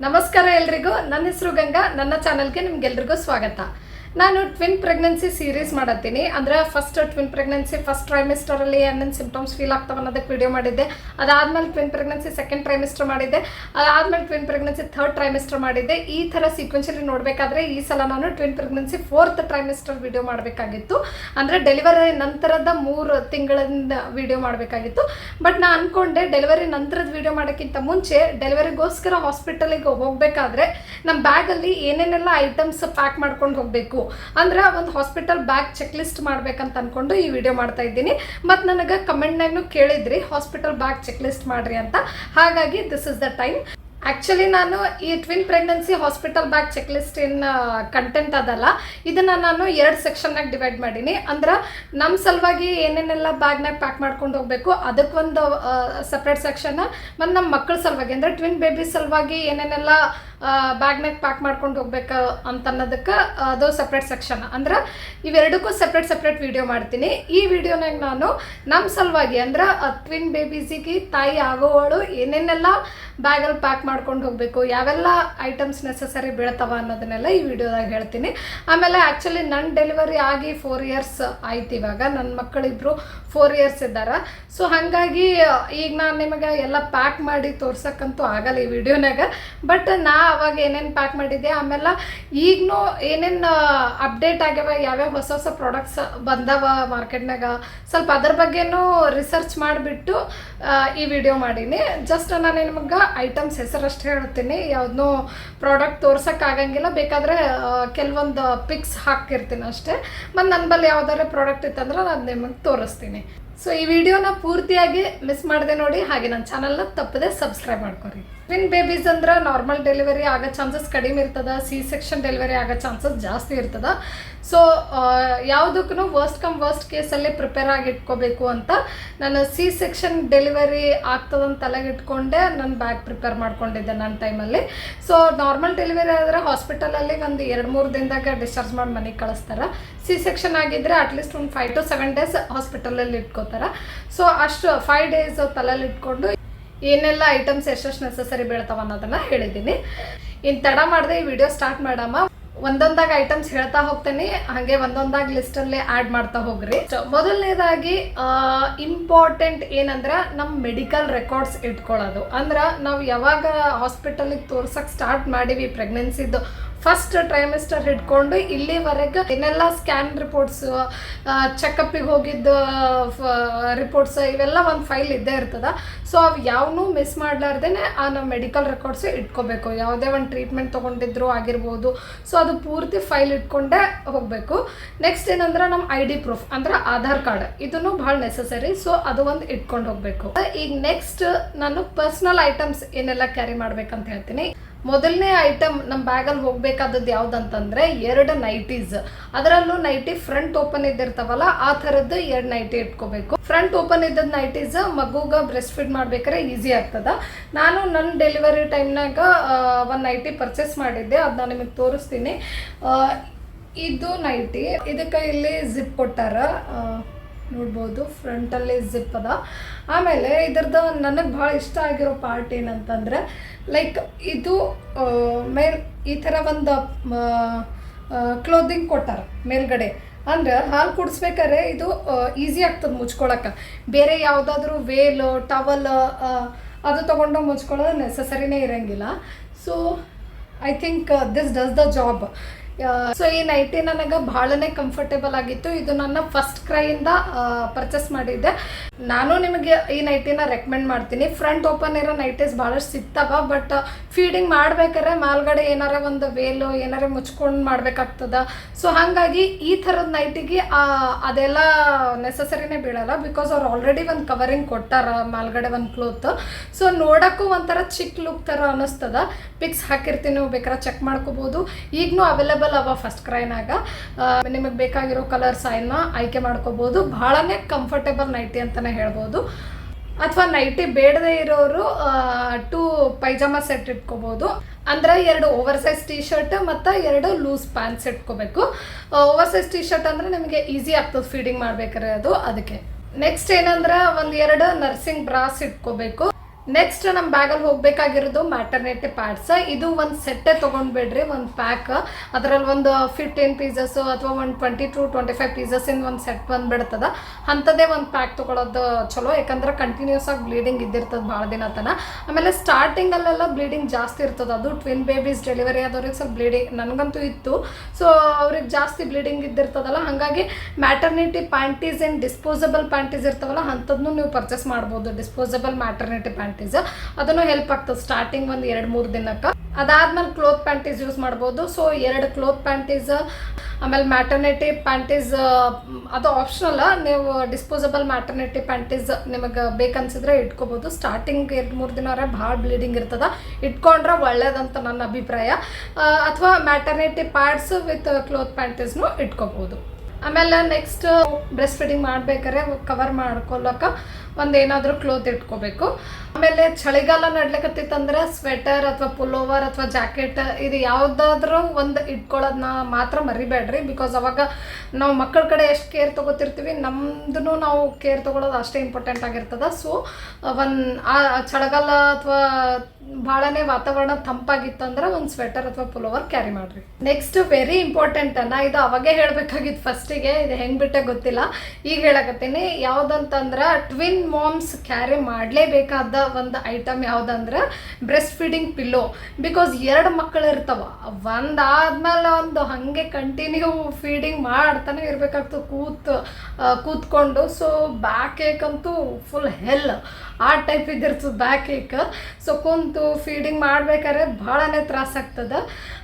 ನಮಸ್ಕಾರ ಎಲ್ರಿಗೂ. ನನ್ನ ಹೆಸರು ಗಂಗಾ. ನನ್ನ ಚಾನಲ್ಗೆ ನಿಮ್ಗೆಲ್ರಿಗೂ ಸ್ವಾಗತ. ನಾನು ಟ್ವಿನ್ ಪ್ರೆಗ್ನೆನ್ಸಿ ಸೀರೀಸ್ ಮಾಡತ್ತೀನಿ. ಅಂದ್ರೆ ಫಸ್ಟ್ ಟ್ವಿನ್ ಪ್ರೆಗ್ನೆನ್ಸಿ ಫಸ್ಟ್ ಟ್ರೈಮಿಸ್ಟರಲ್ಲಿ ಏನೇನು ಸಿಂಪ್ಟಮ್ಸ್ ಫೀಲ್ ಆಗ್ತಾವ ಅನ್ನೋದಕ್ಕೆ ವಿಡಿಯೋ ಮಾಡಿದ್ದೆ. ಅದಾದ್ಮೇಲೆ ಟ್ವಿನ್ ಪ್ರೆಗ್ನೆನ್ಸಿ ಸೆಕೆಂಡ್ ಟ್ರೈಮಿಸ್ಟರ್ ಮಾಡಿದ್ದೆ. ಅದಾದ್ಮೇಲೆ ಟ್ವಿನ್ ಪ್ರೆಗ್ನೆನ್ಸಿ ಥರ್ಡ್ ಟ್ರೈಮಿಸ್ಟರ್ ಮಾಡಿದ್ದೆ. ಈ ಥರ ಸೀಕ್ವೆನ್ಷಿಯಲಿ ನೋಡಬೇಕಾದ್ರೆ ಈ ಸಲ ನಾನು twin pregnancy fourth trimester video ಮಾಡಬೇಕಾಗಿತ್ತು. ಅಂದರೆ ಡೆಲಿವರಿ ನಂತರದ ಮೂರು ತಿಂಗಳಿಂದ ವಿಡಿಯೋ ಮಾಡಬೇಕಾಗಿತ್ತು. ಬಟ್ ನಾನು ಅನ್ಕೊಂಡೆ ಡೆಲಿವರಿ ನಂತರದ ವಿಡಿಯೋ ಮಾಡೋಕ್ಕಿಂತ ಮುಂಚೆ ಡೆಲಿವರಿಗೋಸ್ಕರ ಹಾಸ್ಪಿಟಲಿಗೆ ಹೋಗಬೇಕಾದ್ರೆ ನಮ್ಮ ಬ್ಯಾಗಲ್ಲಿ ಏನೇನೆಲ್ಲ ಐಟಮ್ಸ್ ಪ್ಯಾಕ್ ಮಾಡ್ಕೊಂಡು ಹೋಗಬೇಕು. ಅಂದ್ರೆ ಒಂದು ಹಾಸ್ಪಿಟಲ್ ಬ್ಯಾಗ್ ಚೆಕ್ ಲಿಸ್ಟ್ ಮಾಡ್ಬೇಕಂತ ಅನ್ಕೊಂಡು ಈ ವಿಡಿಯೋ ಮಾಡ್ತಾ ಇದ್ದೀನಿ. ಮತ್ತು ನನಗೆ ನಾಗ್ನು ಕೇಳಿದ್ರಿ ಹಾಸ್ಪಿಟಲ್ ಬ್ಯಾಗ್ ಚೆಕ್ ಲಿಸ್ಟ್ ಮಾಡ್ರಿ ಅಂತ. ಹಾಗಾಗಿ this is the time actually ನಾನು ಈ twin pregnancy hospital bag checklist in content ಅದಲ್ಲ. ಇದನ್ನು ನಾನು ಎರಡು ಸೆಕ್ಷನ್ನಾಗ ಡಿವೈಡ್ ಮಾಡೀನಿ. ಅಂದ್ರೆ ನಮ್ಮ ಸಲುವಾಗಿ ಏನೇನೆಲ್ಲ ಬ್ಯಾಗ್ನಾಗ ಪ್ಯಾಕ್ ಮಾಡ್ಕೊಂಡು ಹೋಗಬೇಕು, ಅದಕ್ಕೊಂದು ಸಪ್ರೇಟ್ ಸೆಕ್ಷನ್ ಮತ್ತು ನಮ್ಮ ಮಕ್ಕಳ ಸಲುವಾಗಿ, ಅಂದರೆ ಟ್ವಿನ್ ಬೇಬಿ ಸಲುವಾಗಿ ಏನೇನೆಲ್ಲ ಬ್ಯಾಗ್ನಾಗ ಪ್ಯಾಕ್ ಮಾಡ್ಕೊಂಡು ಹೋಗ್ಬೇಕು ಅಂತ ಅನ್ನೋದಕ್ಕೆ ಅದು ಸಪ್ರೇಟ್ ಸೆಕ್ಷನ್ ಅಂದ್ರೆ ಇವೆರಡಕ್ಕೂ ಸಪ್ರೇಟ್ ಸಪ್ರೇಟ್ ವಿಡಿಯೋ ಮಾಡ್ತೀನಿ. ಈ ವಿಡಿಯೋನಾಗ ನಾನು ನಮ್ಮ ಸಲುವಾಗಿ ಅಂದ್ರೆ ಟ್ವಿನ್ ಬೇಬೀಸಿಗೆ ತಾಯಿ ಆಗೋವಳು, ಏನೇನೆಲ್ಲ ಬ್ಯಾಗಲ್ಲಿ ಪ್ಯಾಕ್ ಮಾಡ್ಕೊಂಡು ಹೋಗಬೇಕು, ಯಾವೆಲ್ಲ ಐಟಮ್ಸ್ ನೆಸಸರಿ ಬೀಳ್ತಾವ ಅನ್ನೋದನ್ನೆಲ್ಲ ಈ ವಿಡಿಯೋದಾಗ ಹೇಳ್ತೀನಿ. ಆಮೇಲೆ ಆ್ಯಕ್ಚುಲಿ ನನ್ನ ಡೆಲಿವರಿ ಆಗಿ ಫೋರ್ ಇಯರ್ಸ್ ಆಯ್ತು ಇವಾಗ. ನನ್ನ ಮಕ್ಕಳಿಬ್ರು ಫೋರ್ ಇಯರ್ಸ್ ಇದ್ದಾರೆ. ಸೊ ಹಾಗಾಗಿ ಈಗ ನಾನು ನಿಮಗೆ ಎಲ್ಲ ಪ್ಯಾಕ್ ಮಾಡಿ ತೋರ್ಸಕ್ಕಂತೂ ಆಗಲ್ಲ ಈ ವಿಡಿಯೋನಾಗ ಬಟ್ ನಾ ಅವಾಗ ಏನೇನು ಪ್ಯಾಕ್ ಮಾಡಿದ್ದೆ, ಆಮೇಲೆ ಈಗನೂ ಏನೇನು ಅಪ್ಡೇಟ್ ಆಗ್ಯಾವ, ಯಾವ್ಯಾವ ಹೊಸ ಹೊಸ ಪ್ರಾಡಕ್ಟ್ಸ್ ಬಂದವ ಮಾರ್ಕೆಟ್ನಾಗ, ಸ್ವಲ್ಪ ಅದ್ರ ಬಗ್ಗೆನೂ ರಿಸರ್ಚ್ ಮಾಡಿಬಿಟ್ಟು ಈ ವಿಡಿಯೋ ಮಾಡೀನಿ. ಜಸ್ಟ್ ನಾನು ನಿಮಗೆ ಐಟಮ್ಸ್ ಹೆಸರಷ್ಟು ಹೇಳ್ತೀನಿ ಯಾವುದನ್ನೂ ಪ್ರಾಡಕ್ಟ್ ತೋರ್ಸೋಕ್ಕಾಗಂಗಿಲ್ಲ ಬೇಕಾದರೆ ಕೆಲವೊಂದು ಪಿಕ್ಸ್ ಹಾಕಿರ್ತೀನಿ ಅಷ್ಟೇ. ಮತ್ತು ನನ್ನ ಬಳಿ ಯಾವುದಾದ್ರು ಪ್ರಾಡಕ್ಟ್ ಇತ್ತಂದ್ರೆ ನಾನು ನಿಮಗೆ ತೋರಿಸ್ತೀನಿ. ಸೊ ಈ ವಿಡಿಯೋನ ಪೂರ್ತಿಯಾಗಿ ಮಿಸ್ ಮಾಡಿದೆ ನೋಡಿ, ಹಾಗೆ ನನ್ನ ಚಾನಲ್ನ ತಪ್ಪದೆ ಸಬ್ಸ್ಕ್ರೈಬ್ ಮಾಡ್ಕೊರಿ. ಟ್ವಿನ್ ಬೇಬೀಸ್ ಅಂದ್ರೆ ನಾರ್ಮಲ್ ಡೆಲಿವರಿ ಆಗೋ ಚಾನ್ಸಸ್ ಕಡಿಮೆ ಇರ್ತದ ಸಿ ಸೆಕ್ಷನ್ ಡೆಲಿವರಿ ಆಗೋ ಚಾನ್ಸಸ್ ಜಾಸ್ತಿ ಇರ್ತದ. ಸೊ ಯಾವುದಕ್ಕೂ ವರ್ಸ್ಟ್ ಕಮ್ ವರ್ಸ್ಟ್ ಕೇಸಲ್ಲಿ ಪ್ರಿಪೇರ್ ಆಗಿ ಇಟ್ಕೋಬೇಕು ಅಂತ ನಾನು ಸಿ ಸೆಕ್ಷನ್ ಡೆಲಿವರಿ ಆಗ್ತದಂತ ತಲೆಗಿಟ್ಕೊಂಡೆ ನಾನು ಬ್ಯಾಗ್ ಪ್ರಿಪೇರ್ ಮಾಡ್ಕೊಂಡಿದ್ದೆ ನನ್ನ ಟೈಮಲ್ಲಿ ಸೊ ನಾರ್ಮಲ್ ಡೆಲಿವರಿ ಆದರೆ ಹಾಸ್ಪಿಟಲಲ್ಲಿ ಒಂದು ಎರಡು ಮೂರು ದಿನದಾಗ ಡಿಸ್ಚಾರ್ಜ್ ಮಾಡಿ ಮನೆಗೆ ಕಳಿಸ್ತಾರೆ. ಸಿ ಸೆಕ್ಷನ್ ಆಗಿದ್ದರೆ ಅಟ್ಲೀಸ್ಟ್ ಒಂದು ಫೈವ್ ಟು ಸೆವೆನ್ ಡೇಸ್ ಹಾಸ್ಪಿಟಲಲ್ಲಿ ಇಟ್ಕೋತಾರೆ. ಸೊ ಅಷ್ಟು ಫೈವ್ ಡೇಸ್ ತಲೆಯಲ್ಲಿ ಇಟ್ಕೊಂಡು ಏನೆಲ್ಲ ಐಟಮ್ಸ್ ಎಷ್ಟೆಷ್ಟು ನೆಸಸರಿ ಬೀಳ್ತಾವ ಅನ್ನೋದನ್ನ ಹೇಳಿದ್ದೀನಿ. ಇನ್ ತಡ ಮಾಡದೆ ಈ ವಿಡಿಯೋ ಸ್ಟಾರ್ಟ್ ಮಾಡಮ್ಮ. ಒಂದೊಂದಾಗ ಐಟಮ್ಸ್ ಹೇಳ್ತಾ ಹೋಗ್ತೇನೆ. ಹಾಗೆ ಒಂದೊಂದಾಗಿ ಲಿಸ್ಟಲ್ಲಿ ಆ್ಯಡ್ ಮಾಡ್ತಾ ಹೋಗ್ರಿ. ಮೊದಲನೇದಾಗಿ ಇಂಪಾರ್ಟೆಂಟ್ ಏನಂದ್ರೆ ನಮ್ಮ ಮೆಡಿಕಲ್ ರೆಕಾರ್ಡ್ಸ್ ಇಟ್ಕೊಳ್ಳೋದು. ಅಂದ್ರೆ ನಾವು ಯಾವಾಗ ಹಾಸ್ಪಿಟಲಿಗೆ ತೋರ್ಸಕ್ಕೆ ಸ್ಟಾರ್ಟ್ ಮಾಡೀವಿ ಪ್ರೆಗ್ನೆನ್ಸಿದ್ದು ಫಸ್ಟ್ ಟ್ರೈಮಿಸ್ಟರ್ ಹಿಡ್ಕೊಂಡು ಇಲ್ಲಿವರೆಗೆ ಏನೆಲ್ಲ ಸ್ಕ್ಯಾನ್ ರಿಪೋರ್ಟ್ಸ್ ಚೆಕಪ್ಪಿಗೆ ಹೋಗಿದ್ದ ರಿಪೋರ್ಟ್ಸ್ ಇವೆಲ್ಲ ಒಂದು ಫೈಲ್ ಇದ್ದೇ ಇರ್ತದ. ಸೊ ಅವು ಯಾವನ್ನೂ ಮಿಸ್ ಮಾಡ್ಲಾರ್ದೇನೆ ಆ ನಮ್ಮ ಮೆಡಿಕಲ್ ರೆಕಾರ್ಡ್ಸ್ ಇಟ್ಕೋಬೇಕು. ಯಾವುದೇ ಒಂದು ಟ್ರೀಟ್ಮೆಂಟ್ ತೊಗೊಂಡಿದ್ರು ಆಗಿರ್ಬೋದು. ಸೊ ಅದು ಪೂರ್ತಿ ಫೈಲ್ ಇಟ್ಕೊಂಡೇ ಹೋಗಬೇಕು. ನೆಕ್ಸ್ಟ್ ಏನಂದ್ರೆ ನಮ್ಮ ಐ ಡಿ ಪ್ರೂಫ್ ಅಂದ್ರೆ ಆಧಾರ್ ಕಾರ್ಡ್ ಇದನ್ನು ಭಾಳ ನೆಸಸರಿ ಸೊ ಅದು ಒಂದು ಇಟ್ಕೊಂಡು ಹೋಗಬೇಕು. ಈಗ ನೆಕ್ಸ್ಟ್ ನಾನು ಪರ್ಸ್ನಲ್ ಐಟಮ್ಸ್ ಏನೆಲ್ಲ ಕ್ಯಾರಿ ಮಾಡ್ಬೇಕಂತ ಹೇಳ್ತೀನಿ. ಮೊದಲನೇ ಐಟಮ್ ನಮ್ಮ ಬ್ಯಾಗಲ್ಲಿ ಹೋಗ್ಬೇಕಾದದ್ದು ಯಾವುದಂತಂದ್ರೆ ಎರಡು ನೈಟೀಸ್ ಅದರಲ್ಲೂ ನೈಟಿ ಫ್ರಂಟ್ ಓಪನ್ ಇದ್ದಿರ್ತಾವಲ್ಲ, ಆ ಥರದ್ದು ಎರಡು ನೈಟಿ ಇಟ್ಕೋಬೇಕು. ಫ್ರಂಟ್ ಓಪನ್ ಇದ್ದದ ನೈಟೀಸ್ ಮಗುಗ ಬ್ರೆಸ್ಟ್ ಫೀಡ್ ಮಾಡ್ಬೇಕಾದ್ರೆ ಈಸಿ ಆಗ್ತದ. ನಾನು ನನ್ನ ಡೆಲಿವರಿ ಟೈಮ್ನಾಗ ಒಂದು ನೈಟಿ ಪರ್ಚೇಸ್ ಮಾಡಿದ್ದೆ. ಅದು ನಾನು ನಿಮಗೆ ತೋರಿಸ್ತೀನಿ. ಇದು ನೈಟಿ ಇದಕ್ಕೆ ಇಲ್ಲಿ ಜಿಪ್ ಕೊಟ್ಟಾರ. ನೋಡ್ಬೋದು ಫ್ರಂಟಲ್ಲಿ ಜಿಪ್ ಅದ. ಆಮೇಲೆ ಇದ್ರದ್ದು ನನಗೆ ಭಾಳ ಇಷ್ಟ ಆಗಿರೋ ಪಾರ್ಟ್ ಏನಂತಂದ್ರೆ ಲೈಕ್ ಇದು ಮೇಲ್, ಈ ಥರ ಒಂದು ಕ್ಲೋದಿಂಗ್ ಕೊಟ್ಟಾರ ಮೇಲ್ಗಡೆ. ಅಂದ್ರೆ ಹಾಲು ಕುಡಿಸ್ಬೇಕಾದ್ರೆ ಇದು ಈಸಿ ಆಗ್ತದೆ ಮುಚ್ಕೊಳಕ್ಕೆ. ಬೇರೆ ಯಾವುದಾದ್ರೂ ವೇಲ್ ಟವಲ್ ಅದು ತೊಗೊಂಡು ಮುಚ್ಕೊಳ್ಳೋದು ನೆಸಸರಿನೇ ಇರೋಂಗಿಲ್ಲ. So I think this does the job so ಈ ನೈಟಿ ನನಗೆ ಭಾಳನೇ ಕಂಫರ್ಟೇಬಲ್ ಆಗಿತ್ತು. ಇದು ನನ್ನ ಫಸ್ಟ್ ಕ್ರೈಯಿಂದ ಪರ್ಚೇಸ್ ಮಾಡಿದ್ದೆ. ನಾನು ನಿಮಗೆ ಈ ನೈಟಿನ ರೆಕಮೆಂಡ್ ಮಾಡ್ತೀನಿ. ಫ್ರಂಟ್ ಓಪನ್ ಇರೋ ನೈಟೀಸ್ ಭಾಳಷ್ಟು ಸಿಗ್ತಾವ ಬಟ್ ಫೀಡಿಂಗ್ ಮಾಡ್ಬೇಕಾದ್ರೆ ಮೇಲ್ಗಡೆ ಏನಾರ ಒಂದು ವೇಲು ಏನಾರ ಮುಚ್ಕೊಂಡು ಮಾಡ್ಬೇಕಾಗ್ತದ. ಸೊ ಹಾಗಾಗಿ ಈ ಥರದ ನೈಟಿಗೆ ಅದೆಲ್ಲ ನೆಸಸರಿನೇ ಬೀಳಲ್ಲ ಬಿಕಾಸ್ ಅವ್ರು ಆಲ್ರೆಡಿ ಒಂದು ಕವರಿಂಗ್ ಕೊಟ್ಟಾರ ಮೇಲ್ಗಡೆ ಒಂದು ಕ್ಲೋತ್ ಸೊ ನೋಡೋಕ್ಕೂ ಒಂಥರ ಚಿಕ್ಕ ಲುಕ್ ಥರ ಅನ್ನಿಸ್ತದ ಪಿಕ್ಸ್ ಹಾಕಿರ್ತೀನಿ ಬೇಕಾದ್ರೆ ಚೆಕ್ ಮಾಡ್ಕೋಬೋದು. ಈಗಲೂ ಅವೈಲೇಬಲ್ ಅವ ಫಸ್ಟ್ ಕ್ರೈನಾಗ ನಿಮಗೆ ಬೇಕಾಗಿರೋ ಕಲರ್ಸ್ ಅನ್ನ ಆಯ್ಕೆ ಮಾಡ್ಕೋಬೋದು. ಬಹಳನೇ ಕಂಫರ್ಟೇಬಲ್ ನೈಟಿ ಅಂತಾನೆ ಹೇಳ್ಬೋದು. ಅಥವಾ ನೈಟಿ ಬೇಡದೇ ಇರೋರು ಟೂ ಪೈಜಾಮ ಸೆಟ್ ಇಟ್ಕೋಬೋದು. ಅಂದ್ರೆ ಎರಡು ಓವರ್ ಸೈಜ್ ಟಿ ಶರ್ಟ್ ಮತ್ತು ಎರಡು ಲೂಸ್ ಪ್ಯಾಂಟ್ಸ್ ಇಟ್ಕೋಬೇಕು. ಓವರ್ ಸೈಜ್ ಟಿ ಶರ್ಟ್ ಅಂದ್ರೆ ನಿಮಗೆ ಈಸಿ ಆಗ್ತದೆ ಫೀಡಿಂಗ್ ಮಾಡ್ಬೇಕಾದ್ರೆ ಅದು, ಅದಕ್ಕೆ. ನೆಕ್ಸ್ಟ್ ಏನಂದ್ರೆ ಒಂದು ಎರಡು ನರ್ಸಿಂಗ್ ಬ್ರಾಸ್ ಇಟ್ಕೋಬೇಕು. ನೆಕ್ಸ್ಟ್ ನಮ್ಮ ಬ್ಯಾಗಲ್ಲಿ ಹೋಗಬೇಕಾಗಿರೋದು ಮ್ಯಾಟರ್ನಿಟಿ ಪ್ಯಾಡ್ಸ್ ಇದು ಒಂದು ಸೆಟ್ಟೇ ತೊಗೊಂಡ್ಬಿಡ್ರಿ, ಒಂದು ಪ್ಯಾಕ್ ಅದರಲ್ಲಿ ಒಂದು ಫಿಫ್ಟೀನ್ ಪೀಸಸ್ ಅಥವಾ ಒಂದು ಟ್ವೆಂಟಿ ಟು ಟ್ವೆಂಟಿ ಫೈವ್ ಪೀಸಸ್ಸಿಂದ ಒಂದು ಸೆಟ್ ಬಂದುಬಿಡ್ತದೆ. ಅಂಥದ್ದೇ ಒಂದು ಪ್ಯಾಕ್ ತೊಗೊಳೋದು ಚಲೋ, ಯಾಕಂದ್ರೆ ಕಂಟಿನ್ಯೂಸ್ ಆಗಿ ಬ್ಲೀಡಿಂಗ್ ಇದ್ದಿರ್ತದೆ ಭಾಳ ದಿನ ತನ. ಆಮೇಲೆ ಸ್ಟಾರ್ಟಿಂಗಲ್ಲೆಲ್ಲ ಬ್ಲೀಡಿಂಗ್ ಜಾಸ್ತಿ ಇರ್ತದೆ. ಅದು ಟ್ವಿನ್ ಬೇಬೀಸ್ ಡೆಲಿವರಿ ಆದವ್ರಿಗೆ ಸ್ವಲ್ಪ ಬ್ಲೀಡಿಂಗ್ ನನಗಂತೂ ಇತ್ತು. ಸೊ ಅವ್ರಿಗೆ ಜಾಸ್ತಿ ಬ್ಲೀಡಿಂಗ್ ಇದ್ದಿರ್ತದಲ್ಲ, ಹಾಗಾಗಿ ಮ್ಯಾಟರ್ನಿಟಿ ಪ್ಯಾಂಟೀಸ್ ಏನು ಡಿಸ್ಪೋಸಬಲ್ ಪ್ಯಾಂಟೀಸ್ ಇರ್ತಾವಲ್ಲ, ಅಂಥದ್ನು ನೀವು ಪರ್ಚೇಸ್ ಮಾಡ್ಬೋದು. Disposable maternity panties. ಅದನ್ನು ಹೆಲ್ಪ್ ಆಗ್ತದೆ ಸ್ಟಾರ್ಟಿಂಗ್ ಒಂದು ಎರಡು ಮೂರು ದಿನಕ್ಕೆ. ಅದಾದ್ಮೇಲೆ ಕ್ಲೋತ್ ಪ್ಯಾಂಟೀಸ್ ಯೂಸ್ ಮಾಡ್ಬೋದು. ಸೊ ಎರಡು ಕ್ಲೋತ್ ಪ್ಯಾಂಟೀಸ್ ಆಮೇಲೆ ಮ್ಯಾಟರ್ನಿಟಿ ಪ್ಯಾಂಟೀಸ್ ಅದು ಆಪ್ಷನಲ್ ನೀವು ಡಿಸ್ಪೋಸಬಲ್ ಮ್ಯಾಟರ್ನಿಟಿ ಪ್ಯಾಂಟೀಸ್ ನಿಮಗೆ ಬೇಕನ್ಸಿದ್ರೆ ಇಟ್ಕೋಬೋದು. ಸ್ಟಾರ್ಟಿಂಗ್ ಎರಡು ಮೂರು ದಿನ ಭಾಳ ಬ್ಲೀಡಿಂಗ್ ಇರ್ತದ. ಇಟ್ಕೊಂಡ್ರೆ ಒಳ್ಳೇದಂತ ನನ್ನ ಅಭಿಪ್ರಾಯ. ಅಥವಾ ಮ್ಯಾಟರ್ನಿಟಿ ಪ್ಯಾಡ್ಸ್ ವಿತ್ ಕ್ಲೋತ್ ಪ್ಯಾಂಟೀಸ್ನು ಇಟ್ಕೋಬೋದು. ಆಮೇಲೆ ನೆಕ್ಸ್ಟ್ ಬ್ರೆಸ್ಟ್ ಫೀಡಿಂಗ್ ಮಾಡ್ಬೇಕಾದ್ರೆ ಕವರ್ ಮಾಡ್ಕೊಳಕ ಒಂದು ಏನಾದರೂ ಕ್ಲೋತ್ ಇಟ್ಕೋಬೇಕು. ಆಮೇಲೆ ಚಳಿಗಾಲ ನಡ್ಲಿಕತ್ತಿತ್ತಂದ್ರೆ ಸ್ವೆಟರ್ ಅಥವಾ ಪುಲೋವರ್ ಅಥವಾ ಜಾಕೆಟ್ ಇದು ಯಾವುದಾದ್ರೂ ಒಂದು ಇಟ್ಕೊಳ್ಳೋದನ್ನ ಮಾತ್ರ ಮರಿಬೇಡ್ರಿ ಬಿಕಾಸ್ ಅವಾಗ ನಾವು ಮಕ್ಕಳ ಕಡೆ ಎಷ್ಟು ಕೇರ್ ತೊಗೋತಿರ್ತೀವಿ ನಮ್ದು ನಾವು ಕೇರ್ ತೊಗೊಳೋದು ಅಷ್ಟೇ ಇಂಪಾರ್ಟೆಂಟ್ ಆಗಿರ್ತದ. ಸೊ ಒಂದು ಆ ಚಳಿಗಾಲ ಅಥವಾ ಭಾಳನೇ ವಾತಾವರಣ ತಂಪಾಗಿತ್ತಂದ್ರೆ ಒಂದು ಸ್ವೆಟರ್ ಅಥವಾ ಪುಲೋವರ್ ಕ್ಯಾರಿ ಮಾಡ್ರಿ. ನೆಕ್ಸ್ಟ್ ವೆರಿ ಇಂಪಾರ್ಟೆಂಟ್ ಅನ್ನ ಇದು ಅವಾಗೇ ಹೇಳಬೇಕಾಗಿತ್ತು ಫಸ್ಟಿಗೆ ಇದು ಹೆಂಗ್ ಬಿಟ್ಟೆ ಗೊತ್ತಿಲ್ಲ. ಈಗ ಹೇಳಕತ್ತೀನಿ, ಯಾವ್ದಂತಂದ್ರೆ ಟ್ವಿನ್ ಮಾಮ್ಸ್ ಕ್ಯಾರಿ ಮಾಡಲೇಬೇಕಾದ ಒಂದು ಐಟಮ್ ಯಾವುದಂದ್ರೆ ಬ್ರೆಸ್ಟ್ ಫೀಡಿಂಗ್ ಪಿಲ್ಲೋ ಬಿಕಾಸ್ ಎರಡು ಮಕ್ಕಳು ಇರ್ತಾವ, ಒಂದಾದ್ಮೇಲೆ ಒಂದು ಹಾಗೆ ಕಂಟಿನ್ಯೂ ಫೀಡಿಂಗ್ ಮಾಡ್ತಾನೆ ಇರಬೇಕಾಗ್ತದೆ ಕೂತ್ ಕೂತ್ಕೊಂಡು. ಸೊ ಬ್ಯಾಕ್ ಏಕಂತೂ ಫುಲ್ ಹೆಲ್ ಆ ಟೈಪ್ ಇದ್ದಿರ್ತದೆ ಬ್ಯಾಕ್ ಏಕ್ ಸೊ ಕುಂತು ಫೀಡಿಂಗ್ ಮಾಡ್ಬೇಕಾದ್ರೆ ಭಾಳನೇ ತ್ರಾಸ ಆಗ್ತದ.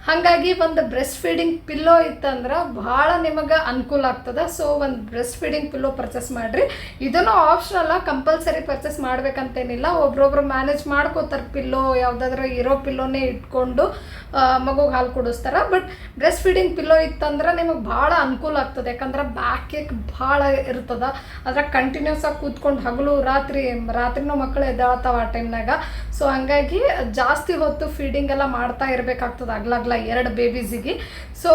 ಹಾಗಾಗಿ ಒಂದು ಬ್ರೆಸ್ಟ್ ಫೀಡಿಂಗ್ ಪಿಲ್ಲೋ ಇತ್ತಂದ್ರೆ ಭಾಳ ನಿಮಗೆ ಅನುಕೂಲ ಆಗ್ತದೆ. ಸೊ ಒಂದು ಬ್ರೆಸ್ಟ್ ಫೀಡಿಂಗ್ ಪಿಲ್ಲೋ ಪರ್ಚೇಸ್ ಮಾಡಿರಿ. ಇದನ್ನು ಆಪ್ಷನಲ್ಲ ಕಂಪಲ್ಸರಿ ಪರ್ಚೇಸ್ ಮಾಡ್ಬೇಕಂತೇನಿಲ್ಲ. ಒಬ್ರೊಬ್ರು ಮ್ಯಾನೇಜ್ ಮಾಡ್ಕೋತಾರೆ ಪಿಲ್ಲೋ ಯಾವುದಾದ್ರೂ ಇರೋ ಪಿಲ್ಲೋನೇ ಇಟ್ಕೊಂಡು ಮಗುಗೆ ಹಾಲು ಕುಡಿಸ್ತಾರೆ. ಬಟ್ ಬ್ರೆಸ್ಟ್ ಫೀಡಿಂಗ್ ಪಿಲ್ಲೋ ಇತ್ತಂದ್ರೆ ನಿಮಗೆ ಭಾಳ ಅನುಕೂಲ ಆಗ್ತದೆ. ಯಾಕಂದ್ರೆ ಬ್ಯಾಕ್ ಏಕ್ ಭಾಳ ಇರ್ತದ. ಅದ್ರಾಗ ಕಂಟಿನ್ಯೂಸ್ ಆಗಿ ಕೂತ್ಕೊಂಡು ಹಗಲು ರಾತ್ರಿ, ರಾತ್ರಿನೂ ಮಕ್ಕಳು ಎದ್ದಾಳ್ತಾವ ಆ ಟೈಮ್ನಾಗ ಸೊ ಹಂಗಾಗಿ ಜಾಸ್ತಿ ಹೊತ್ತು ಫೀಡಿಂಗ್ ಎಲ್ಲ ಮಾಡ್ತಾ ಇರಬೇಕಾಗ್ತದೆ. ಅಗ್ಲಾಗ್ಲ ಎರಡು ಬೇಬೀಸಿಗೆ ಸೊ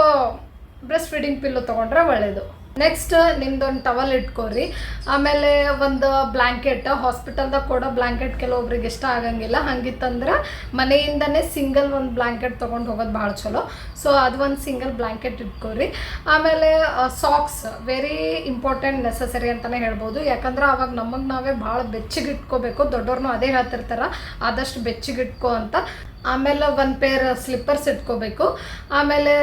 ಬ್ರೆಸ್ಟ್ ಫೀಡಿಂಗ್ ಪಿಲ್ಲು ತೊಗೊಂಡ್ರೆ ಒಳ್ಳೆಯದು ನೆಕ್ಸ್ಟ್ ನಿಮ್ದೊಂದು ಟವಲ್ ಇಟ್ಕೋರಿ. ಆಮೇಲೆ ಒಂದು ಬ್ಲ್ಯಾಂಕೆಟ್ ಹಾಸ್ಪಿಟಲ್ದಾಗ ಕೊಡೋ ಬ್ಲ್ಯಾಂಕೆಟ್ ಕೆಲವೊಬ್ರಿಗೆ ಇಷ್ಟ ಆಗಂಗಿಲ್ಲ. ಹಂಗಿತ್ತಂದ್ರೆ ಮನೆಯಿಂದನೇ ಸಿಂಗಲ್ ಒಂದು ಬ್ಲ್ಯಾಂಕೆಟ್ ತೊಗೊಂಡು ಹೋಗೋದು ಭಾಳ ಚಲೋ. ಸೊ ಅದು ಒಂದು ಸಿಂಗಲ್ ಬ್ಲ್ಯಾಂಕೆಟ್ ಇಟ್ಕೋರಿ. ಆಮೇಲೆ ಸಾಕ್ಸ್ ವೆರಿ ಇಂಪಾರ್ಟೆಂಟ್ ನೆಸಸರಿ ಅಂತಲೇ ಹೇಳ್ಬೋದು. ಯಾಕಂದ್ರೆ ಅವಾಗ ನಮಗೆ ನಾವೇ ಭಾಳ ಬೆಚ್ಚಗೆ ಇಟ್ಕೋಬೇಕು. ದೊಡ್ಡವ್ರನ್ನೂ ಅದೇ ಹೇಳ್ತಿರ್ತಾರ, ಆದಷ್ಟು ಬೆಚ್ಚಗೆ ಇಟ್ಕೋ ಅಂತ. ಆಮೇಲೆ ಒಂದು ಪೇರ್ ಸ್ಲಿಪ್ಪರ್ಸ್ ಇಟ್ಕೋಬೇಕು. ಆಮೇಲೆ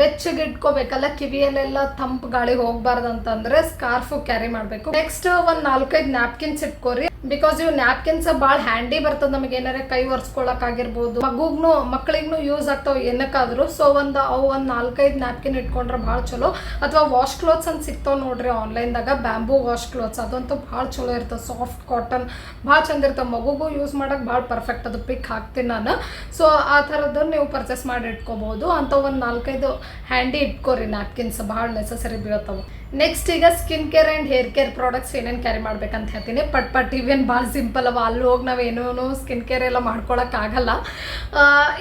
ಬೆಚ್ಚಗೆ ಇಟ್ಕೋಬೇಕಲ್ಲ, ಕಿವಿಯಲ್ಲೆಲ್ಲ ತಂಪು ಗಾಳಿ ಹೋಗ್ಬಾರ್ದು ಅಂತಂದ್ರೆ ಸ್ಕಾರ್ಫು ಕ್ಯಾರಿ ಮಾಡಬೇಕು. ನೆಕ್ಸ್ಟ್ ಒಂದು ನಾಲ್ಕೈದು ನ್ಯಾಪ್ಕಿನ್ಸ್ ಇಟ್ಕೋರಿ. ಬಿಕಾಸ್ ಇವು ನ್ಯಾಪ್ಕಿನ್ಸ್ ಭಾಳ ಹ್ಯಾಂಡಿ ಬರ್ತದೆ ನಮಗೆ. ಏನಾರ ಕೈ ಒರ್ಸ್ಕೊಳಕ್ ಆಗಿರ್ಬೋದು ಮಗುಗ್ನು ಮಕ್ಕಳಿಗೂ ಯೂಸ್ ಆಗ್ತಾವ ಏನಕ್ಕಾದ್ರು. ಸೊ ಒಂದು, ಅವು ಒಂದು ನಾಲ್ಕೈದು ನ್ಯಾಪ್ಕಿನ್ ಇಟ್ಕೊಂಡ್ರೆ ಭಾಳ ಚಲೋ. ಅಥವಾ ವಾಶ್ ಕ್ಲೋತ್ಸ್ ಅಂತ ಸಿಗ್ತಾವ ನೋಡ್ರಿ ಆನ್ಲೈನ್ದಾಗ ಬ್ಯಾಂಬೂ ವಾಶ್ ಕ್ಲೋತ್ಸ್ ಅದಂತೂ ಭಾಳ ಚಲೋ ಇರ್ತದೆ. ಸಾಫ್ಟ್ ಕಾಟನ್ ಭಾಳ ಚಂದ ಇರ್ತವೆ ಮಗುಗೂ ಯೂಸ್ ಮಾಡಕ್ ಭಾಳ ಪರ್ಫೆಕ್ಟ್ ಅದು ಪಿಕ್ ಹಾಕ್ತೀನಿ ನಾನು. ಸೊ ಆ ಥರದ್ದು ನೀವು ಪರ್ಚೇಸ್ ಮಾಡಿ ಇಟ್ಕೋಬಹುದು ಅಂತ ಒಂದು ನಾಲ್ಕೈದು ಹ್ಯಾಂಡಿ ಇಟ್ಕೋರಿ ನ್ಯಾಪ್ಕಿನ್ಸ್ ಭಾಳ ನೆಸಸರಿ ಬೀಳ್ತಾವೆ ನೆಕ್ಸ್ಟ್ ಈಗ skin care and hair care products ಏನೇನು ಕ್ಯಾರಿ ಮಾಡ್ಬೇಕಂತ ಹೇಳ್ತೀನಿ. ಪಟ್ ಪಟ್ ಇವೇನು ಭಾಳ ಸಿಂಪಲ್ ಅವ. ಅಲ್ಲಿ ಹೋಗಿ ನಾವು ಏನೂ ಸ್ಕಿನ್ ಕೇರ್ ಎಲ್ಲ ಮಾಡ್ಕೊಳಕ್ಕಾಗಲ್ಲ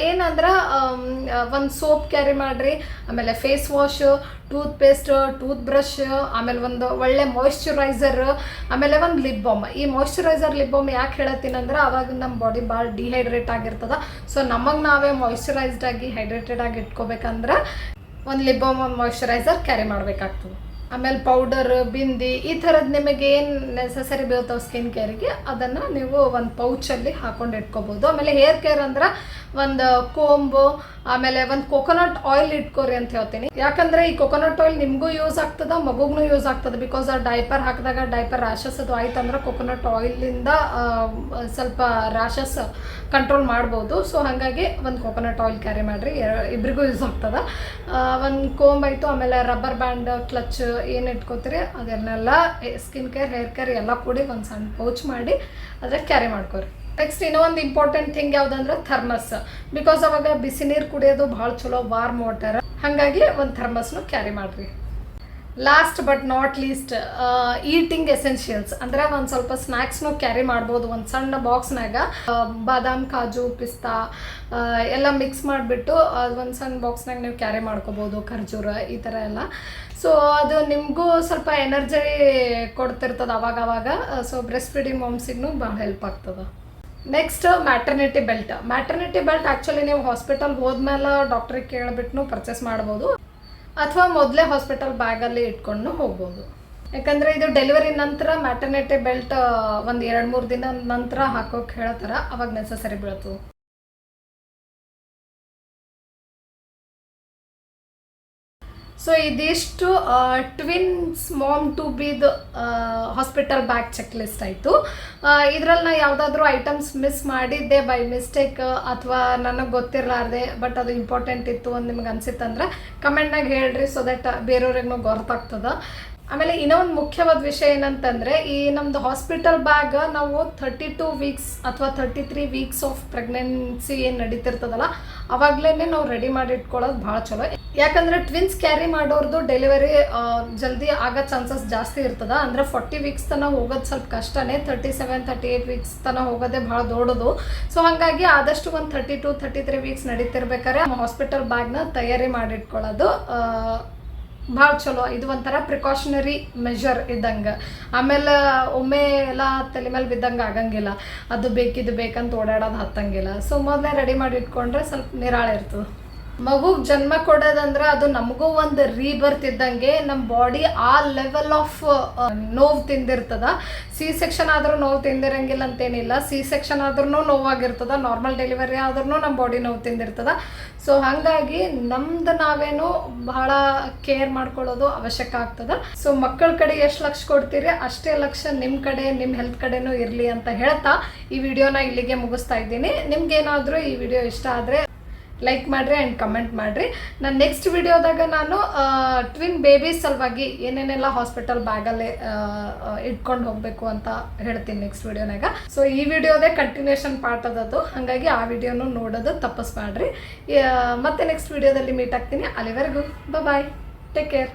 ಏನಂದ್ರೆ ಒಂದು ಸೋಪ್ ಕ್ಯಾರಿ ಮಾಡಿರಿ. ಆಮೇಲೆ face wash tooth paste tooth brush ಆಮೇಲೆ ಒಂದು ಒಳ್ಳೆ ಮಾಯ್ಶ್ಚರೈಸರ್ ಆಮೇಲೆ ಒಂದು ಲಿಪ್ ಬಾಮ್ ಈ ಮಾಯಿಶ್ಚರೈಸರ್ ಲಿಪ್ ಬಾಮ್ ಯಾಕೆ ಹೇಳತ್ತೀನಿ ಅಂದ್ರೆ, ಅವಾಗ ನಮ್ಮ ಬಾಡಿ ಭಾಳ ಡಿಹೈಡ್ರೇಟ್ ಆಗಿರ್ತದ. ಸೊ ನಮಗೆ ನಾವೇ ಮಾಯಿಶ್ಚರೈಸ್ಡ್ ಆಗಿ ಹೈಡ್ರೇಟೆಡ್ ಆಗಿ ಇಟ್ಕೋಬೇಕಂದ್ರೆ, ಒಂದು ಲಿಪ್ ಬಾಮ್ ಒಂದು ಮಾಯಿಶ್ಚರೈಸರ್ ಕ್ಯಾರಿ ಮಾಡಬೇಕಾಗ್ತದೆ. ಆಮೇಲೆ ಪೌಡರ್ ಬಿಂದಿ, ಈ ಥರದ್ದು ನಿಮಗೆ ಏನು ನೆಸಸರಿ ಬೀಳ್ತಾವೆ ಸ್ಕಿನ್ ಕೇರಿಗೆ ಅದನ್ನು ನೀವು ಒಂದು ಪೌಚಲ್ಲಿ ಹಾಕೊಂಡು ಇಟ್ಕೋಬೋದು. ಆಮೇಲೆ ಹೇರ್ ಕೇರ್ ಅಂದ್ರೆ ಒಂದು ಕೋಂಬು ಆಮೇಲೆ ಒಂದು ಕೊಕೊನಟ್ ಆಯಿಲ್ ಇಟ್ಕೋರಿ ಅಂತ ಹೇಳ್ತೀನಿ. ಯಾಕಂದರೆ ಈ ಕೊಕೊನಟ್ ಆಯಿಲ್ ನಿಮಗೂ ಯೂಸ್ ಆಗ್ತದ ಮಗುಗೂ ಯೂಸ್ ಆಗ್ತದೆ ಬಿಕಾಸ್ ಆ ಡೈಪರ್ ಹಾಕಿದಾಗ ಡೈಪರ್ ರ್ಯಾಷಸ್ ಅದು ಆಯ್ತು ಅಂದ್ರೆ ಕೊಕೊನಟ್ ಆಯಿಲಿಂದ ಸ್ವಲ್ಪ ರ್ಯಾಷಸ್ ಕಂಟ್ರೋಲ್ ಮಾಡ್ಬೋದು. ಸೊ ಹಾಗಾಗಿ ಒಂದು ಕೊಕೊನಟ್ ಆಯಿಲ್ ಕ್ಯಾರಿ ಮಾಡಿರಿ ಇಬ್ರಿಗೂ ಯೂಸ್ ಆಗ್ತದ. ಒಂದು ಕೋಂಬ್ ಆಯಿತು, ಆಮೇಲೆ ರಬ್ಬರ್ ಬ್ಯಾಂಡ್ ಕ್ಲಚ್ ಏನು ಇಟ್ಕೋತೀರಿ? ಅದನ್ನೆಲ್ಲ ಸ್ಕಿನ್ ಕೇರ್ ಹೇರ್ ಕೇರ್ ಎಲ್ಲ ಕೂಡಿ ಒಂದು ಸಣ್ಣ ಪೌಚ್ ಮಾಡಿ ಅದ್ರಾಗ ಕ್ಯಾರಿ ಮಾಡ್ಕೊರಿ. ನೆಕ್ಸ್ಟ್ ಇನ್ನೊಂದು ಇಂಪಾರ್ಟೆಂಟ್ ಥಿಂಗ್ ಯಾವುದಂದ್ರೆ ಥರ್ಮಸ್ ಬಿಕಾಸ್ ಅವಾಗ ಬಿಸಿ ನೀರು ಕುಡಿಯೋದು ಭಾಳ ಚಲೋ ವಾರ್ಮ್ ವಾಟರ್ ಹಾಗಾಗಿ ಒಂದು ಥರ್ಮಸ್ನು ಕ್ಯಾರಿ ಮಾಡಿರಿ. Last but not least eating essentials ಅಂದ್ರೆ ಒಂದು ಸ್ವಲ್ಪ ಸ್ನ್ಯಾಕ್ಸ್ನು ಕ್ಯಾರಿ ಮಾಡ್ಬೋದು. ಒಂದು ಸಣ್ಣ ಬಾಕ್ಸ್ನಾಗ ಬಾದಾಮ್, ಕಾಜು, ಪಿಸ್ತಾ ಎಲ್ಲ ಮಿಕ್ಸ್ ಮಾಡಿಬಿಟ್ಟು ಒಂದು ಸಣ್ಣ ಬಾಕ್ಸ್ನಾಗ ನೀವು ಕ್ಯಾರಿ ಮಾಡ್ಕೋಬೋದು, ಖರ್ಜೂರ, ಈ ಥರ ಎಲ್ಲ. ಸೊ ಅದು ನಿಮಗೂ ಸ್ವಲ್ಪ ಎನರ್ಜಿ ಕೊಡ್ತಿರ್ತದೆ ಅವಾಗ ಅವಾಗ ಸೊ ಬ್ರೆಸ್ಟ್ ಫೀಡಿಂಗ್ ಮಾಮ್ಸಿಗೂ ಭಾಳ ಹೆಲ್ಪ್ ಆಗ್ತದೆ. Next maternity belt maternity belt actually ನೀವು ಹಾಸ್ಪಿಟಲ್ ಹೋದ್ಮೇಲೆ ಡಾಕ್ಟ್ರಿಗೆ ಕೇಳಿಬಿಟ್ಟು ಪರ್ಚೇಸ್ ಮಾಡ್ಬೋದು. ಅಥವಾ ಮೊದಲೇ ಹಾಸ್ಪಿಟಲ್ ಬ್ಯಾಗಲ್ಲಿ ಇಟ್ಕೊಂಡು ಹೋಗ್ಬೋದು. ಯಾಕಂದರೆ ಇದು ಡೆಲಿವರಿ ನಂತರ ಮ್ಯಾಟರ್ನಿಟಿ ಬೆಲ್ಟ್ ಒಂದು ಎರಡು ಮೂರು ದಿನ ನಂತರ ಹಾಕೋಕೆ ಹೇಳ್ತಾರೆ ಅವಾಗ ನೆಸಸರಿ ಬೀಳ್ತದೆ ಸೊ ಇದಿಷ್ಟು twins mom to be hospital bag checklist ಆಯಿತು. ಇದರಲ್ಲಿ ನಾ ಯಾವುದಾದ್ರೂ ಐಟಮ್ಸ್ ಮಿಸ್ ಮಾಡಿದ್ದೆ ಬೈ ಮಿಸ್ಟೇಕ್ ಅಥವಾ ನನಗೆ ಗೊತ್ತಿರಲಾರ್ದೆ ಬಟ್ ಅದು ಇಂಪಾರ್ಟೆಂಟ್ ಇತ್ತು ಅಂತ ನಿಮ್ಗೆ ಅನ್ಸಿತ್ತಂದ್ರೆ ಕಮೆಂಟ್ನಾಗ ಹೇಳ್ರಿ ಸೊ ದಟ್ ಬೇರೆಯವ್ರಿಗೂ ಗೊತ್ತಾಗ್ತದ ಆಮೇಲೆ ಇನ್ನೊಂದು ಮುಖ್ಯವಾದ ವಿಷಯ ಏನಂತಂದರೆ, ಈ ನಮ್ಮದು ಹಾಸ್ಪಿಟಲ್ ಬ್ಯಾಗ್ ನಾವು ಥರ್ಟಿ ಟೂ ವೀಕ್ಸ್ ಅಥವಾ thirty three weeks of pregnancy ಏನು ನಡೀತಿರ್ತದಲ್ಲ ಅವಾಗಲೇ ನಾವು ರೆಡಿ ಮಾಡಿ ಇಟ್ಕೊಳ್ಳೋದು ಭಾಳ ಚಲೋ. ಯಾಕಂದ್ರೆ ಟ್ವಿನ್ಸ್ ಕ್ಯಾರಿ ಮಾಡೋರ್ದು ಡೆಲಿವರಿ ಜಲ್ದಿ ಆಗೋ ಚಾನ್ಸಸ್ ಜಾಸ್ತಿ ಇರ್ತದ. ಅಂದ್ರೆ ಫೋರ್ಟಿ ವೀಕ್ಸ್ ತನಕ ಹೋಗೋದು ಸ್ವಲ್ಪ ಕಷ್ಟನೇ thirty seven thirty eight weeks ತನಕ ಹೋಗೋದೇ ಭಾಳ ದೊಡ್ಡದು. ಸೊ ಹಾಗಾಗಿ ಆದಷ್ಟು ಒಂದು thirty two thirty three weeks ನಡೀತಿರ್ಬೇಕಾದ್ರೆ hospital ಬ್ಯಾಗ್ನ ತಯಾರಿ ಮಾಡಿಟ್ಕೊಳ್ಳೋದು ಭಾಳ ಚಲೋ. ಇದು ಒಂಥರ ಪ್ರಿಕಾಷನರಿ ಮೆಷರ್ ಇದ್ದಂಗೆ. ಆಮೇಲೆ ಒಮ್ಮೆ ಎಲ್ಲ ತಲೆ ಮೇಲೆ ಬಿದ್ದಂಗೆ ಆಗಂಗಿಲ್ಲ. ಅದು ಬೇಕಿದ್ದು ಬೇಕಂತ ಓಡಾಡೋದು ಹತ್ತಂಗಿಲ್ಲ. ಸೊ ಮೊದಲೇ ರೆಡಿ ಮಾಡಿ ಇಟ್ಕೊಂಡ್ರೆ ಸ್ವಲ್ಪ ನಿರಾಳೆ ಇರ್ತದೆ. ಮಗುಗೆ ಜನ್ಮ ಕೊಡೋದಂದ್ರೆ ಅದು ನಮಗೂ ಒಂದು ರೀಬರ್ತ್ ಇದ್ದಂಗೆ ನಮ್ಮ ಬಾಡಿ ಆ ಲೆವೆಲ್ ಆಫ್ ನೋವು ತಿಂದಿರ್ತದ. ಸಿ ಸೆಕ್ಷನ್ ಆದ್ರೂ ನೋವು ತಿಂದಿರಂಗಿಲ್ಲ ಅಂತೇನಿಲ್ಲ. ಸಿ ಸೆಕ್ಷನ್ ಆದ್ರೂ ನೋವಾಗಿರ್ತದ. ನಾರ್ಮಲ್ ಡೆಲಿವರಿ ಆದ್ರೂ ನಮ್ಮ ಬಾಡಿ ನೋವು ತಿಂದಿರ್ತದ. ಸೊ ಹಾಗಾಗಿ ನಮ್ದು ನಾವೇನು ಬಹಳ ಕೇರ್ ಮಾಡ್ಕೊಳ್ಳೋದು ಅವಶ್ಯಕ ಆಗ್ತದ. ಸೊ ಮಕ್ಕಳ ಕಡೆ ಎಷ್ಟು ಲಕ್ಷ ಕೊಡ್ತೀರಿ? ಅಷ್ಟೇ ಲಕ್ಷ ನಿಮ್ಮ ಕಡೆ ನಿಮ್ಮ ಹೆಲ್ತ್ ಕಡೆನೂ ಇರಲಿ ಅಂತ ಹೇಳ್ತಾ ಈ ವಿಡಿಯೋನ ಇಲ್ಲಿಗೆ ಮುಗಿಸ್ತಾ ಇದ್ದೀನಿ. ನಿಮ್ಗೇನಾದರೂ ಈ ವಿಡಿಯೋ ಇಷ್ಟ ಆದರೆ ಲೈಕ್ ಮಾಡಿರಿ ಆ್ಯಂಡ್ ಕಮೆಂಟ್ ಮಾಡಿರಿ. ನಾನು ನೆಕ್ಸ್ಟ್ ವಿಡಿಯೋದಾಗ ನಾನು ಟ್ವಿನ್ ಬೇಬೀಸ್ ಸಲುವಾಗಿ ಏನೇನೆಲ್ಲ ಹಾಸ್ಪಿಟಲ್ ಬ್ಯಾಗಲ್ಲಿ ಇಟ್ಕೊಂಡು ಹೋಗಬೇಕು ಅಂತ ಹೇಳ್ತೀನಿ ನೆಕ್ಸ್ಟ್ ವಿಡಿಯೋನಾಗ ಸೊ ಈ ವಿಡಿಯೋದೇ ಕಂಟಿನ್ಯೂಷನ್ ಪಾರ್ಟ್ ಅದದು. ಹಾಗಾಗಿ ಆ ವಿಡಿಯೋನು ನೋಡೋದು ತಪ್ಪಿಸ್ಬೇಡ್ರಿ ಮತ್ತೆ ನೆಕ್ಸ್ಟ್ ವಿಡಿಯೋದಲ್ಲಿ ಮೀಟ್ ಆಗ್ತೀನಿ. ಅಲ್ಲಿವರೆಗೂ ಬಾಯ್ ಟೇಕ್ ಕೇರ್